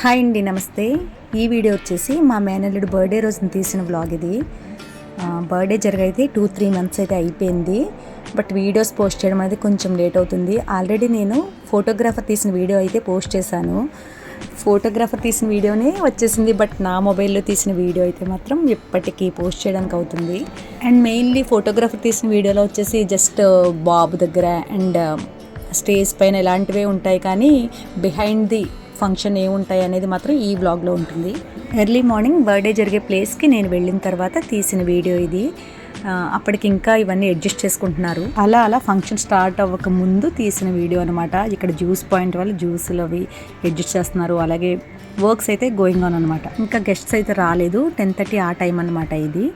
Hi అండి నమస్తే. ఈ వీడియో వచ్చేసి మా మేనల్లుడు బర్త్డే రోజున తీసిన వ్లాగ్ ఇది. బర్త్డే జరిగైతే టూ త్రీ మంత్స్ అయితే అయిపోయింది. బట్ వీడియోస్ పోస్ట్ చేయడం అనేది కొంచెం లేట్ అవుతుంది. ఆల్రెడీ నేను ఫోటోగ్రాఫర్ తీసిన వీడియో అయితే పోస్ట్ చేశాను. ఫోటోగ్రాఫర్ తీసిన వీడియోనే వచ్చేసింది బట్ నా మొబైల్లో తీసిన వీడియో అయితే మాత్రం ఇప్పటికీ పోస్ట్ చేయడానికి అవుతుంది. అండ్ మెయిన్లీ ఫోటోగ్రాఫర్ తీసిన వీడియోలో వచ్చేసి జస్ట్ బాబు దగ్గర అండ్ స్టేజ్ పైన ఇలాంటివే ఉంటాయి కానీ బిహైండ్ ది ఫంక్షన్ ఏముంటాయి అనేది మాత్రం ఈ బ్లాగ్లో ఉంటుంది. ఎర్లీ మార్నింగ్ బర్త్డే జరిగే ప్లేస్కి నేను వెళ్ళిన తర్వాత తీసిన వీడియో ఇది. అప్పటికి ఇంకా ఇవన్నీ అడ్జస్ట్ చేసుకుంటున్నారు. అలా అలా ఫంక్షన్ స్టార్ట్ అవ్వక ముందు తీసిన వీడియో అనమాట ఇక్కడ జ్యూస్ పాయింట్ వల్ల జ్యూసులు అవి అడ్జస్ట్ చేస్తున్నారు. అలాగే వర్క్స్ అయితే గోయింగ్ ఆన్ అనమాట ఇంకా గెస్ట్స్ అయితే రాలేదు. టెన్ థర్టీ ఆ టైం అనమాట ఇది.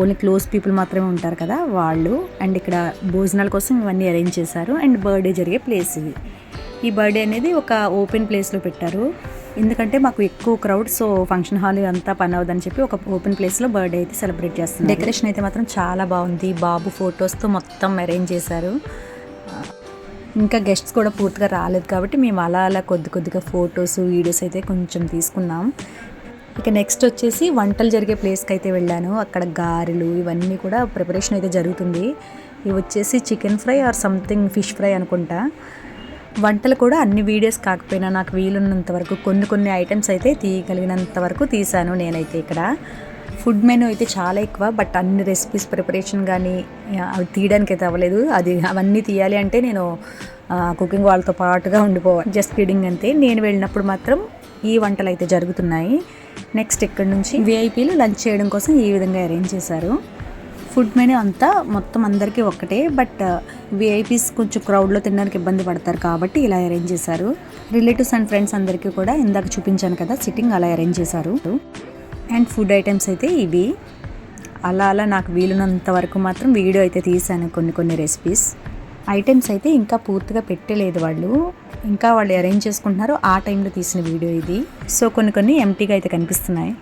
ఓన్లీ క్లోజ్ పీపుల్ మాత్రమే ఉంటారు కదా వాళ్ళు. అండ్ ఇక్కడ భోజనాల కోసం ఇవన్నీ అరేంజ్ చేశారు. అండ్ బర్త్డే జరిగే ప్లేస్ ఇది. ఈ బర్త్డే అనేది ఒక ఓపెన్ ప్లేస్లో పెట్టారు. ఎందుకంటే మాకు ఎక్కువ క్రౌడ్ సో ఫంక్షన్ హాల్ అంతా పని అవ్వదని చెప్పి ఒక ఓపెన్ ప్లేస్లో బర్త్డే అయితే సెలబ్రేట్ చేస్తుంది డెకరేషన్ అయితే మాత్రం చాలా బాగుంది. బాబు ఫొటోస్తో మొత్తం అరేంజ్ చేశారు. ఇంకా గెస్ట్స్ కూడా పూర్తిగా రాలేదు కాబట్టి మేము అలా అలా కొద్ది కొద్దిగా ఫొటోస్ వీడియోస్ అయితే కొంచెం తీసుకున్నాం. ఇక నెక్స్ట్ వచ్చేసి వంటలు జరిగే ప్లేస్కి అయితే వెళ్ళాను. అక్కడ గారెలు ఇవన్నీ కూడా ప్రిపరేషన్ అయితే జరుగుతుంది. ఇవి వచ్చేసి chicken fry or something fish fry అనుకుంటా. వంటలు కూడా అన్ని వీడియోస్ కాకపోయినా నాకు వీలున్నంత వరకు కొన్ని కొన్ని ఐటమ్స్ అయితే తీయగలిగినంత వరకు తీశాను నేనైతే ఇక్కడ. ఫుడ్ మెనూ అయితే చాలా ఎక్కువ బట్ అన్ని రెసిపీస్ ప్రిపరేషన్ కానీ అవి తీయడానికి అయితే అవ్వలేదు. అది అవన్నీ తీయాలి అంటే నేను కుకింగ్ వాళ్ళతో పాటుగా ఉండిపోవాలి జస్ట్ ఫీడింగ్ అంతే. నేను వెళ్ళినప్పుడు మాత్రం ఈ వంటలు అయితే జరుగుతున్నాయి. నెక్స్ట్ ఇక్కడ నుంచి విఐపీలు లంచ్ చేయడం కోసం ఈ విధంగా అరేంజ్ చేశారు. ఫుడ్ మెనూ అంతా మొత్తం అందరికీ ఒక్కటే బట్ uh, విఐపీస్ కొంచెం క్రౌడ్లో తినడానికి ఇబ్బంది పడతారు కాబట్టి ఇలా అరేంజ్ చేశారు. రిలేటివ్స్ అండ్ ఫ్రెండ్స్ అందరికీ కూడా ఇందాక చూపించాను కదా సిట్టింగ్ అలా అరేంజ్ చేశారు. అండ్ ఫుడ్ ఐటమ్స్ అయితే ఇవి. అలా అలా నాకు వీలున్నంత వరకు మాత్రం వీడియో అయితే తీశాను కొన్ని కొన్ని రెసిపీస్ ఐటమ్స్ అయితే ఇంకా పూర్తిగా పెట్టలేదు వాళ్ళు. ఇంకా వాళ్ళు అరేంజ్ చేసుకుంటున్నారు ఆ టైంలో తీసిన వీడియో ఇది. సో కొన్ని కొన్ని ఎంటీగా అయితే కనిపిస్తున్నాయి.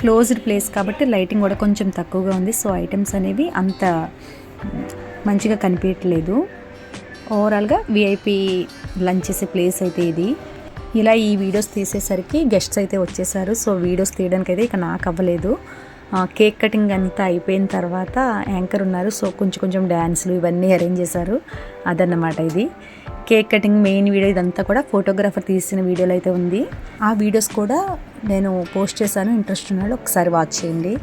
క్లోజ్డ్ ప్లేస్ కాబట్టి లైటింగ్ కూడా కొంచెం తక్కువగా ఉంది. సో ఐటమ్స్ అనేవి అంత మంచిగా కనిపించట్లేదు. ఓవరాల్గా విఐపి లంచ్ చేసే ప్లేస్ అయితే ఇది. ఇలా ఈ వీడియోస్ తీసేసరికి గెస్ట్స్ అయితే వచ్చేసారు. సో వీడియోస్ తీయడానికి అయితే ఇక నాకు అవ్వలేదు. కేక్ కటింగ్ అంతా అయిపోయిన తర్వాత యాంకర్ ఉన్నారు. సో కొంచెం కొంచెం డ్యాన్స్లు ఇవన్నీ అరేంజ్ చేశారు. అదన్నమాట ఇది. కేక్ కటింగ్ మెయిన్ వీడియో ఇదంతా కూడా ఫోటోగ్రాఫర్ తీసిన వీడియోలు అయితే ఉంది. ఆ వీడియోస్ కూడా నేను పోస్ట్ చేశాను. ఇంట్రెస్ట్ ఉన్నాడు ఒకసారి వాచ్ చేయండి.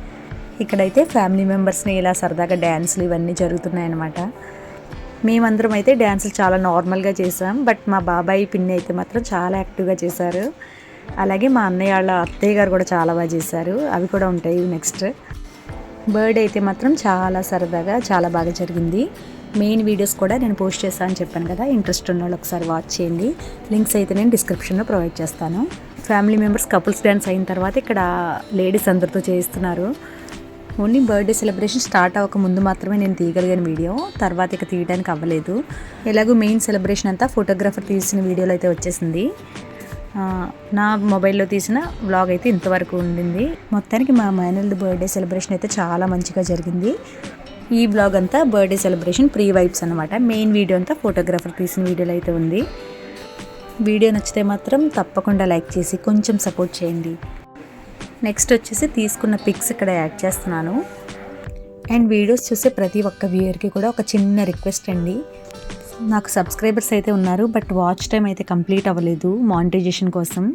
ఇక్కడైతే ఫ్యామిలీ మెంబర్స్ని ఇలా సరదాగా డ్యాన్స్లు ఇవన్నీ జరుగుతున్నాయన్నమాట. మేమందరం అయితే డ్యాన్సులు చాలా నార్మల్గా చేసాం బట్ మా బాబాయ్ పిన్ని అయితే మాత్రం చాలా యాక్టివ్గా చేశారు. అలాగే మా అన్నయ్య వాళ్ళ అత్తయ్య గారు కూడా చాలా బాగా చేశారు. అవి కూడా ఉంటాయి నెక్స్ట్ బర్త్డే అయితే మాత్రం చాలా సరదాగా చాలా బాగా జరిగింది. మెయిన్ వీడియోస్ కూడా నేను పోస్ట్ చేస్తాను అని చెప్పాను కదా ఇంట్రెస్ట్ ఉన్న వాళ్ళు ఒకసారి వాచ్ చేయండి. లింక్స్ అయితే నేను డిస్క్రిప్షన్లో ప్రొవైడ్ చేస్తాను. ఫ్యామిలీ మెంబర్స్ కపుల్స్ డ్యాన్స్ అయిన తర్వాత ఇక్కడ లేడీస్ అందరితో చేయిస్తున్నారు. ఓన్లీ బర్త్డే సెలబ్రేషన్ స్టార్ట్ అవ్వక ముందు మాత్రమే నేను తీయగలిగిన వీడియో. తర్వాత ఇక తీయడానికి అవ్వలేదు. ఎలాగో మెయిన్ సెలబ్రేషన్ అంతా ఫోటోగ్రాఫర్ తీసిన వీడియోలో అయితే వచ్చేసింది. నా మొబైల్లో తీసిన వ్లాగ్ అయితే ఇంతవరకు ఉండింది. మొత్తానికి మా మైనల్ది బర్త్డే సెలబ్రేషన్ అయితే చాలా మంచిగా జరిగింది. ఈ బ్లాగ్ అంతా బర్త్డే సెలబ్రేషన్ ప్రీ వైబ్స్ అనమాట మెయిన్ వీడియో అంతా ఫోటోగ్రాఫర్ తీసిన వీడియోలో అయితే ఉంది. వీడియో నచ్చితే మాత్రం తప్పకుండా లైక్ చేసి కొంచెం సపోర్ట్ చేయండి. నెక్స్ట్ వచ్చేసి తీసుకున్న పిక్స్ ఇక్కడ యాడ్ చేస్తున్నాను. అండ్ వీడియోస్ చూసే ప్రతి ఒక్క వ్యూయర్కి కూడా ఒక చిన్న రిక్వెస్ట్ అండి. నాకు సబ్స్క్రైబర్స్ అయితే ఉన్నారు బట్ వాచ్ టైం అయితే కంప్లీట్ అవ్వలేదు మానిటైజేషన్ కోసం.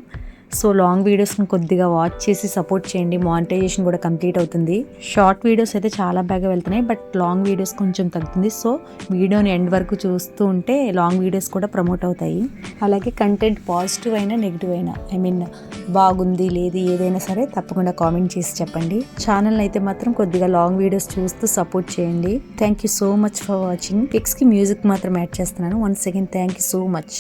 సో లాంగ్ వీడియోస్ని కొద్దిగా వాచ్ చేసి సపోర్ట్ చేయండి. మానిటైజేషన్ కూడా కంప్లీట్ అవుతుంది. షార్ట్ వీడియోస్ అయితే చాలా బాగా వెళ్తున్నాయి. బట్ లాంగ్ వీడియోస్ కొంచెం తగ్గుతుంది. సో వీడియోని ఎండ్ వరకు చూస్తూ ఉంటే లాంగ్ వీడియోస్ కూడా ప్రమోట్ అవుతాయి. అలాగే కంటెంట్ పాజిటివ్ అయినా నెగిటివ్ అయినా ఐ మీన్ బాగుంది లేదు ఏదైనా సరే తప్పకుండా కామెంట్ చేసి చెప్పండి. ఛానల్ అయితే మాత్రం కొద్దిగా లాంగ్ వీడియోస్ చూస్తూ సపోర్ట్ చేయండి. Thank you so much for watching. పిక్స్కి music మాత్రం యాడ్ చేస్తున్నాను. Once again thank you so much.